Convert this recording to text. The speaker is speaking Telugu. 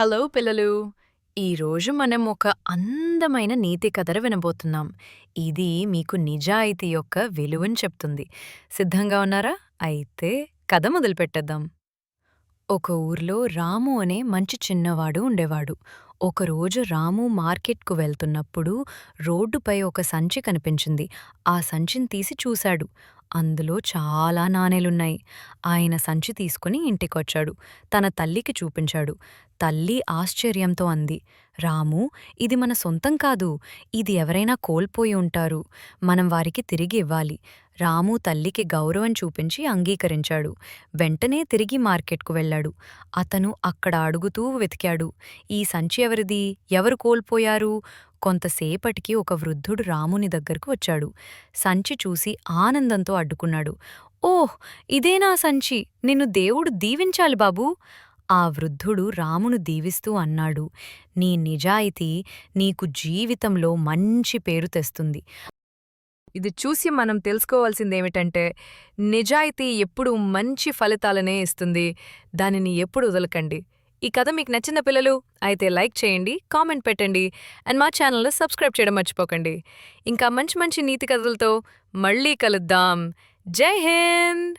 హలో పిల్లలు. ఈరోజు మనం ఒక అందమైన నీతి కథను వినబోతున్నాం. ఇది మీకు నిజాయితీ యొక్క విలువని చెప్తుంది. సిద్ధంగా ఉన్నారా? అయితే కథ మొదలుపెట్టేద్దాం. ఒక ఊర్లో రాము అనే మంచి చిన్నవాడు ఉండేవాడు. ఒకరోజు రాము మార్కెట్కు వెళ్తున్నప్పుడు రోడ్డుపై ఒక సంచి కనిపించింది. ఆ సంచిని తీసి చూశాడు. అందులో చాలా నాణేలున్నాయి. ఆయన సంచి తీసుకుని ఇంటికొచ్చాడు. తన తల్లికి చూపించాడు. తల్లి ఆశ్చర్యంతో అంది రాము ఇది మన సొంతం కాదు. ఇది ఎవరైనా కోల్పోయి ఉంటారు. మనం వారికి తిరిగి ఇవ్వాలి. రాము తల్లికి గౌరవం చూపించి అంగీకరించాడు. వెంటనే తిరిగి మార్కెట్కు వెళ్ళాడు. అతను అక్కడ అడుగుతూ వెతికాడు. ఈ సంచి ఎవరిది? ఎవరు కోల్పోయారు? కొంతసేపటికి ఒక వృద్ధుడు రాముని దగ్గరకు వచ్చాడు. సంచి చూసి ఆనందంతో అడ్డుకున్నాడు. ఓహ్! ఇదేనా సంచి? నిన్ను దేవుడు దీవించాలి బాబూ! ఆ వృద్ధుడు రామును దీవిస్తూ అన్నాడు. నీ నిజాయితీ నీకు జీవితంలో మంచి పేరు తెస్తుంది. ఇది చూసి మనం తెలుసుకోవాల్సిందేమిటంటే నిజాయితీ ఎప్పుడు మంచి ఫలితాలనే ఇస్తుంది. దానిని ఎప్పుడు వదలకండి. ఈ కథ మీకు నచ్చిన పిల్లలు అయితే లైక్ చేయండి కామెంట్ పెట్టండి అండ్ మా ఛానల్ని సబ్స్క్రైబ్ చేయడం మర్చిపోకండి. ఇంకా మంచి మంచి నీతి కథలతో మళ్ళీ కలుద్దాం. జై హింద్!